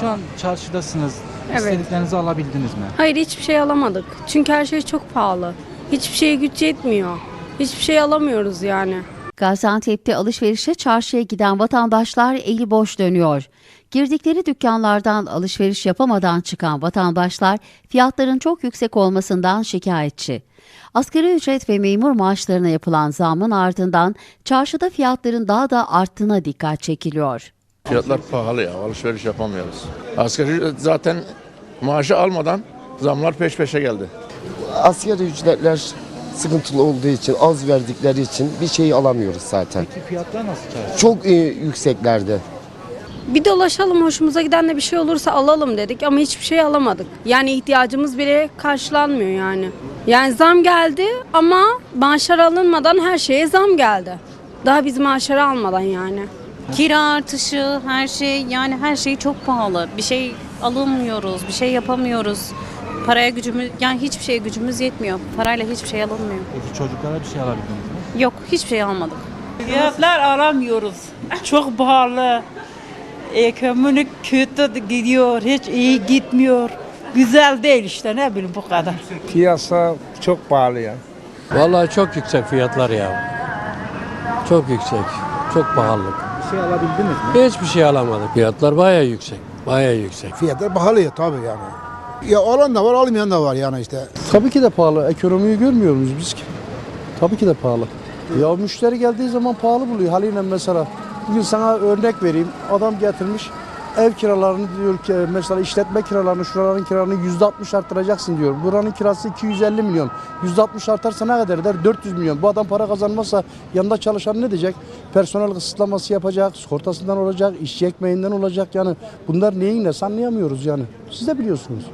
Şu an çarşıdasınız. Evet. İstediklerinizi alabildiniz mi? Hayır hiçbir şey alamadık. Çünkü her şey çok pahalı. Hiçbir şeye güç yetmiyor. Hiçbir şey alamıyoruz yani. Gaziantep'te alışverişe çarşıya giden vatandaşlar eli boş dönüyor. Girdikleri dükkanlardan alışveriş yapamadan çıkan vatandaşlar fiyatların çok yüksek olmasından şikayetçi. Asgari ücret ve memur maaşlarına yapılan zamın ardından çarşıda fiyatların daha da arttığına dikkat çekiliyor. Fiyatlar pahalı ya alışveriş yapamıyoruz. Asgari ücret zaten maaşı almadan zamlar peş peşe geldi. Asgari ücretler sıkıntılı olduğu için, az verdikleri için bir şey alamıyoruz zaten. Peki fiyatlar nasıl çarşı? Çok e, yükseklerde. Bir dolaşalım hoşumuza giden de bir şey olursa alalım dedik ama hiçbir şey alamadık. Yani ihtiyacımız bile karşılanmıyor yani. Yani zam geldi ama maaşlar alınmadan her şeye zam geldi. Daha biz maaşları almadan yani. Kira artışı, her şey yani her şey çok pahalı. Bir şey alamıyoruz, bir şey yapamıyoruz. Paraya gücümüz yani hiçbir şeye gücümüz yetmiyor. Parayla hiçbir şey alınmıyor. Peki çocuklara bir şey alabildiniz mi? Yok, hiçbir şey almadık. Fiyatlar alamıyoruz. Çok pahalı. Ekonomik kötü gidiyor. Hiç iyi gitmiyor. Güzel değil işte ne bileyim bu kadar. Piyasa çok pahalı ya. Vallahi çok yüksek fiyatlar ya. Çok yüksek. Çok pahalı. Bir şey alabildiniz mi? Hiçbir şey alamadık. Fiyatlar bayağı yüksek. Bayağı yüksek. Fiyatlar pahalı ya tabii yani. Ya alan da var almayan da var yani işte. Tabii ki de pahalı. Ekonomiyi görmüyor muyuz biz ki? Tabii ki de pahalı. Ya müşteri geldiği zaman pahalı buluyor. Haliyle mesela bugün sana örnek vereyim. Adam getirmiş ev kiralarını diyor ki mesela işletme kiralarını şuraların kiralarını yüzde altmış arttıracaksın diyor. Buranın kirası 250 milyon. Yüzde altmış artarsa ne kadar eder? 400 milyon. Bu adam para kazanmazsa yanında çalışan ne diyecek? Personel kısıtlaması yapacak, sigortasından olacak, işçi ekmeğinden olacak. Yani bunlar neyin nesi anlayamıyoruz yani. Siz de biliyorsunuz.